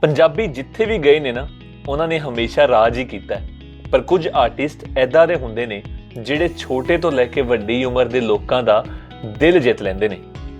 ਪੰਜਾਬੀ ਜਿੱਥੇ ਵੀ ਗਏ ਨੇ ਨਾ, ਉਹਨਾਂ ਨੇ ਹਮੇਸ਼ਾ ਰਾਜ ਹੀ ਕੀਤਾ ਪਰ ਕੁਝ ਆਰਟਿਸਟ ਐਦਾਂ ਦੇ ਹੁੰਦੇ ਨੇ, ਜਿਹੜੇ ਛੋਟੇ ਤੋਂ ਲੈ ਕੇ ਵੱਡੀ ਉਮਰ ਦੇ ਲੋਕਾਂ ਦਾ ਦਿਲ ਜਿੱਤ ਲੈਂਦੇ ਨੇ।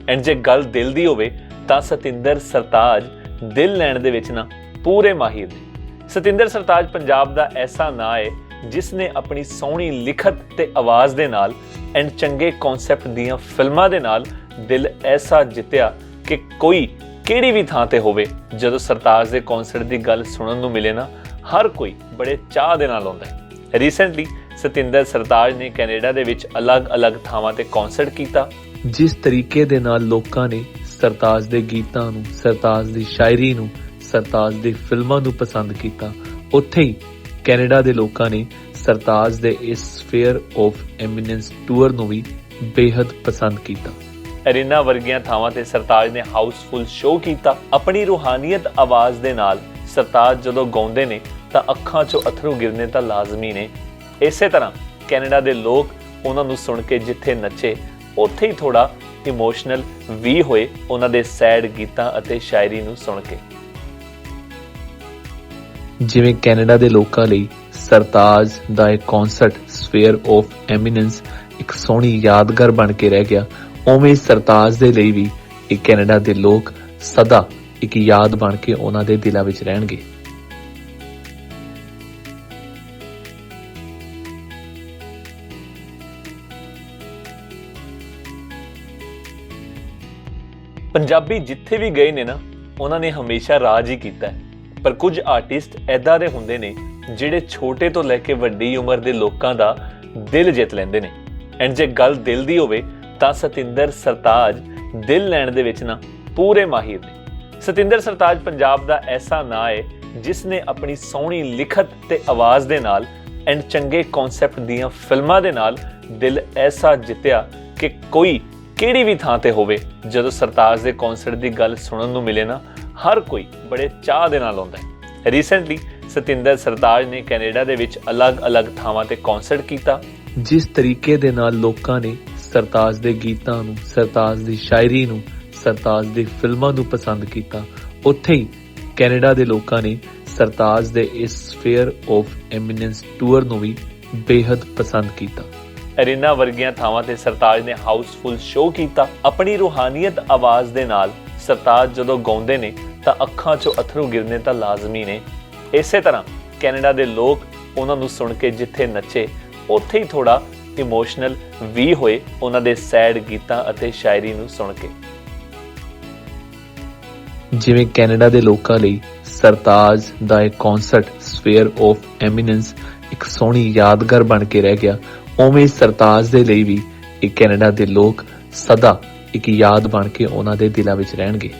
ਐਂਡ ਜੇ ਗੱਲ ਦਿਲ ਦੀ ਹੋਵੇ, ਤਾਂ ਸਤਿੰਦਰ ਸਰਤਾਜ ਦਿਲ ਲੈਣ ਦੇ ਵਿੱਚ ਨਾ ਪੂਰੇ ਮਾਹਿਰ ਨੇ। ਸਤਿੰਦਰ ਸਰਤਾਜ ਪੰਜਾਬ ਦਾ ਐਸਾ ਨਾਂ ਹੈ ਜਿਸ ਨੇ ਆਪਣੀ ਸੋਹਣੀ ਲਿਖਤ ਤੇ ਆਵਾਜ਼ ਦੇ ਨਾਲ ਐਂਡ ਚੰਗੇ ਕਨਸੈਪਟ ਦੀਆਂ ਫਿਲਮਾਂ ਦੇ ਨਾਲ ਦਿਲ ਐਸਾ ਜਿੱਤਿਆ ਕਿ ਕੋਈ ਕਿਹੜੀ ਵੀ ਥਾਂ ਤੇ ਹੋਵੇ, ਜਦੋਂ ਸਰਤਾਜ ਦੇ ਕਨਸਰਟ ਦੀ ਗੱਲ ਸੁਣਨ ਨੂੰ ਮਿਲੇ ਨਾ, ਹਰ ਕੋਈ ਬੜੇ ਚਾਹ ਦੇ ਨਾਲ ਆਉਂਦਾ ਹੈ। ਰੀਸੈਂਟਲੀ ਸਤਿੰਦਰ ਸਰਤਾਜ ਨੇ ਕੈਨੇਡਾ ਦੇ ਵਿੱਚ ਅਲੱਗ-ਅਲੱਗ ਥਾਵਾਂ ਤੇ ਕਨਸਰਟ ਕੀਤਾ। ਜਿਸ ਤਰੀਕੇ ਦੇ ਨਾਲ ਲੋਕਾਂ ਨੇ ਸਰਤਾਜ ਦੇ ਗੀਤਾਂ ਨੂੰ, ਸਰਤਾਜ ਦੀ ਸ਼ਾਇਰੀ ਨੂੰ, ਸਰਤਾਜ ਦੀ ਫਿਲਮਾਂ ਨੂੰ ਪਸੰਦ ਕੀਤਾ, ਉੱਥੇ ਹੀ ਕੈਨੇਡਾ ਦੇ ਲੋਕਾਂ ਨੇ ਸਰਤਾਜ ਦੇ ਇਸ ਸਫੇਅਰ ਆਫ ਐਮੀਨੈਂਸ ਟੂਰ ਨੂੰ ਵੀ ਬੇहद ਪਸੰਦ ਕੀਤਾ। ਅਰੀਨਾ ਵਰਗੀਆਂ ਥਾਵਾਂ ਤੇ ਸਰਤਾਜ ਨੇ ਹਾਊਸਫੁੱਲ ਸ਼ੋਅ ਕੀਤਾ। ਆਪਣੀ ਰੂਹਾਨੀਅਤ ਆਵਾਜ਼ ਦੇ ਨਾਲ ਸਰਤਾਜ ਜਦੋਂ ਗਾਉਂਦੇ ਨੇ, ਤਾਂ ਅੱਖਾਂ 'ਚੋਂ ਅਥਰੂ ਗਿਰਨੇ ਤਾਂ ਲਾਜ਼ਮੀ ਨੇ। ਇਸੇ ਤਰ੍ਹਾਂ ਕੈਨੇਡਾ ਦੇ ਲੋਕ ਉਹਨਾਂ ਨੂੰ ਸੁਣ ਕੇ ਜਿੱਥੇ ਨੱਚੇ, ਉੱਥੇ ਹੀ ਥੋੜਾ ਇਮੋਸ਼ਨਲ ਵੀ ਹੋਏ ਉਹਨਾਂ ਦੇ ਸੈਡ ਗੀਤਾਂ ਅਤੇ ਸ਼ਾਇਰੀ ਨੂੰ ਸੁਣ ਕੇ। ਜਿਵੇਂ ਕੈਨੇਡਾ ਦੇ ਲੋਕਾਂ ਲਈ ਸਰਤਾਜ ਦਾ ਇਹ ਕਨਸਰਟ ਸਫੇਅਰ ਆਫ ਐਮੀਨੈਂਸ ਇੱਕ ਸੋਹਣੀ ਯਾਦਗਾਰ ਬਣ ਕੇ ਰਹਿ ਗਿਆ ਉਵੇਂ ਸਰਤਾਜ ਦੇ ਲਈ ਵੀ ਇਹ ਕੈਨੇਡਾ ਦੇ ਲੋਕ ਸਦਾ ਇੱਕ ਯਾਦ ਬਣ ਕੇ ਉਹਨਾਂ ਦੇ ਦਿਲਾਂ ਵਿੱਚ ਰਹਿਣਗੇ। ਪੰਜਾਬੀ ਜਿੱਥੇ ਵੀ ਗਏ ਨੇ ਨਾ, ਉਹਨਾਂ ਨੇ ਹਮੇਸ਼ਾ ਰਾਜ ਹੀ ਕੀਤਾ ਪਰ ਕੁਝ ਆਰਟਿਸਟ ਐਦਾਂ ਦੇ ਹੁੰਦੇ ਨੇ, ਜਿਹੜੇ ਛੋਟੇ ਤੋਂ ਲੈ ਕੇ ਵੱਡੀ ਉਮਰ ਦੇ ਲੋਕਾਂ ਦਾ ਦਿਲ ਜਿੱਤ ਲੈਂਦੇ ਨੇ। ਐਂਡ ਜੇ ਗੱਲ ਦਿਲ ਦੀ ਹੋਵੇ ਤਾਂ ਸਤਿੰਦਰ ਸਰਤਾਜ ਦਿਲ ਲੈਣ ਦੇ ਵਿੱਚ ਨਾ ਪੂਰੇ ਮਾਹਿਰ ਨੇ। ਸਤਿੰਦਰ ਸਰਤਾਜ ਪੰਜਾਬ ਦਾ ਐਸਾ ਨਾਂ ਹੈ ਜਿਸ ਨੇ ਆਪਣੀ ਸੋਹਣੀ ਲਿਖਤ ਤੇ ਆਵਾਜ਼ ਦੇ ਨਾਲ ਐਂਡ ਚੰਗੇ ਕਨਸੈਪਟ ਦੀਆਂ ਫਿਲਮਾਂ ਦੇ ਨਾਲ ਦਿਲ ਐਸਾ ਜਿੱਤਿਆ ਕਿ ਕੋਈ ਕਿਹੜੀ ਵੀ ਥਾਂ ਤੇ ਹੋਵੇ, ਜਦੋਂ ਸਰਤਾਜ ਦੇ ਕਨਸਰਟ ਦੀ ਗੱਲ ਸੁਣਨ ਨੂੰ ਮਿਲੇ ਨਾ, ਹਰ ਕੋਈ ਬੜੇ ਚਾਹ ਦੇ ਨਾਲ ਆਉਂਦਾ ਹੈ। ਰੀਸੈਂਟਲੀ ਸਤਿੰਦਰ ਸਰਤਾਜ ਨੇ ਕੈਨੇਡਾ ਦੇ ਵਿੱਚ ਅਲੱਗ-ਅਲੱਗ ਥਾਵਾਂ ਤੇ ਕਨਸਰਟ ਕੀਤਾ। ਜਿਸ ਤਰੀਕੇ ਦੇ ਨਾਲ ਲੋਕਾਂ ਨੇ ਸਰਤਾਜ ਦੇ ਗੀਤਾਂ ਨੂੰ, ਸਰਤਾਜ ਦੀ ਸ਼ਾਇਰੀ ਨੂੰ, ਸਰਤਾਜ ਦੀ ਫਿਲਮਾਂ ਨੂੰ ਪਸੰਦ ਕੀਤਾ। ਉੱਥੇ ਹੀ ਕੈਨੇਡਾ ਦੇ ਲੋਕਾਂ ਨੇ ਸਰਤਾਜ ਦੇ ਇਸ ਸਫੇਅਰ ਆਫ ਐਮੀਨੈਂਸ ਟੂਰ ਨੂੰ ਵੀ ਬੇहद ਪਸੰਦ ਕੀਤਾ। ਐਰੀਨਾ ਵਰਗੀਆਂ ਥਾਵਾਂ ਤੇ ਸਰਤਾਜ ਨੇ ਹਾਊਸਫੁੱਲ ਸ਼ੋਅ ਕੀਤਾ। ਆਪਣੀ ਰੂਹਾਨੀਅਤ ਆਵਾਜ਼ ਦੇ ਨਾਲ ਸਰਤਾਜ ਜਦੋਂ ਗਾਉਂਦੇ ਨੇ, ਤਾਂ ਅੱਖਾਂ 'ਚੋਂ ਅਥਰੂ ਗਿਰਨੇ ਤਾਂ ਲਾਜ਼ਮੀ ਨੇ। ਇਸੇ ਤਰ੍ਹਾਂ ਕੈਨੇਡਾ ਦੇ ਲੋਕ ਉਹਨਾਂ ਨੂੰ ਸੁਣ ਕੇ ਜਿੱਥੇ ਨੱਚੇ, ਉੱਥੇ ਹੀ ਥੋੜਾ ਇਮੋਸ਼ਨਲ ਵੀ ਹੋਏ ਉਹਨਾਂ ਦੇ ਸੈਡ ਗੀਤਾਂ ਅਤੇ ਸ਼ਾਇਰੀ ਨੂੰ ਸੁਣ ਕੇ। ਜਿਵੇਂ ਕੈਨੇਡਾ ਦੇ ਲੋਕਾਂ ਲਈ ਸਰਤਾਜ ਦਾ ਇੱਕ ਕਨਸਰਟ ਸਫੇਅਰ ਆਫ ਐਮੀਨੈਂਸ ਇੱਕ ਸੋਹਣੀ ਯਾਦਗਾਰ ਬਣ ਕੇ ਰਹਿ ਗਿਆ, ਉਵੇਂ ਸਰਤਾਜ ਦੇ ਲਈ ਵੀ ਇਹ ਕੈਨੇਡਾ ਦੇ ਲੋਕ ਸਦਾ ਇੱਕ ਯਾਦ ਬਣ ਕੇ ਉਹਨਾਂ ਦੇ ਦਿਲਾਂ ਵਿੱਚ ਰਹਿਣਗੇ।